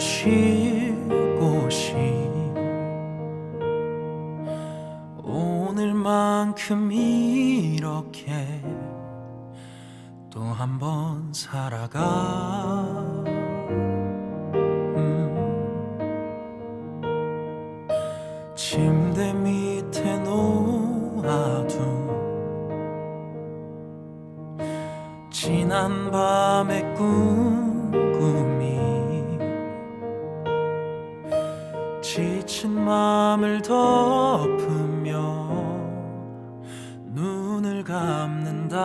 쉴 곳이 오늘만큼 이렇게 또 한 번 살아가. 음. 침대 밑에 놓아둔 지난 밤의 꿈꾸 지친 마음을 덮으며 눈을 감는다.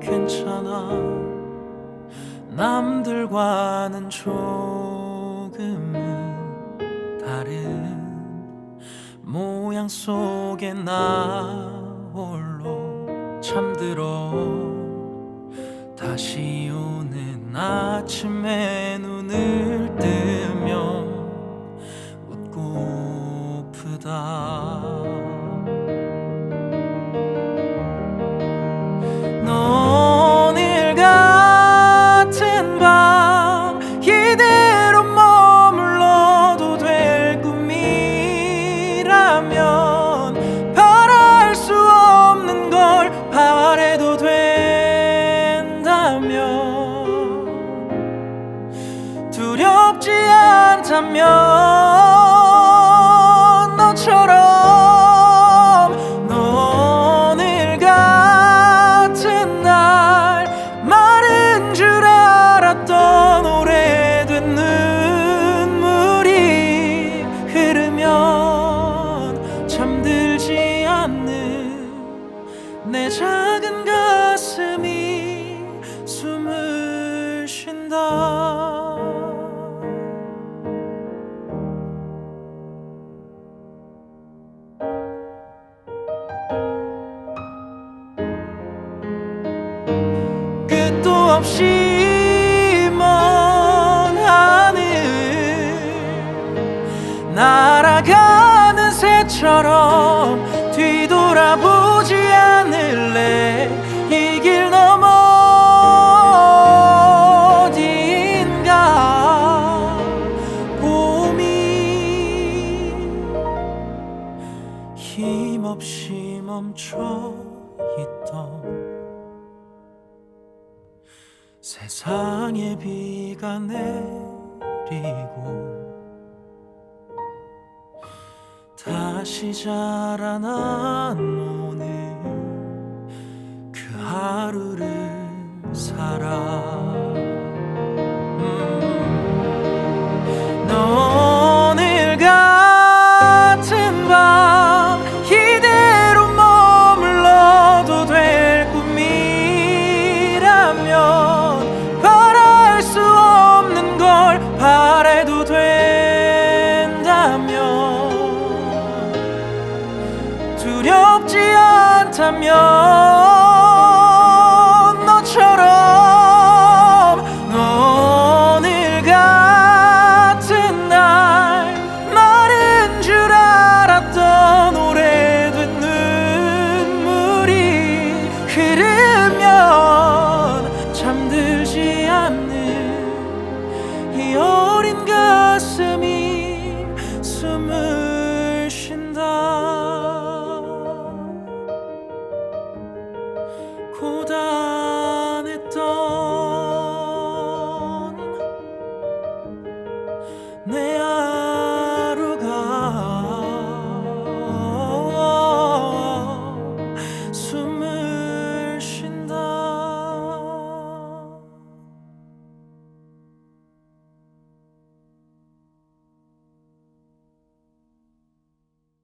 괜찮아. 남들과는 조금은 다른 모양 속에 나 홀로 잠들어. 다시 오는 아침에 눈을 이대로 머물러도 될 꿈이라면 바랄 수 없는 걸 바래도 된다면 두렵지 않다면 잠들지 않는 내 작은 가슴이 숨을 쉰다. 끝도 없이 먼 하늘 날아가는 새처럼 뒤돌아보지 않을래? 이길 너머 어디인가? 봄이 힘없이 멈춰 있던 세상에 비가 내리고 다시 자라난 오늘 그 하루를 살아 같다면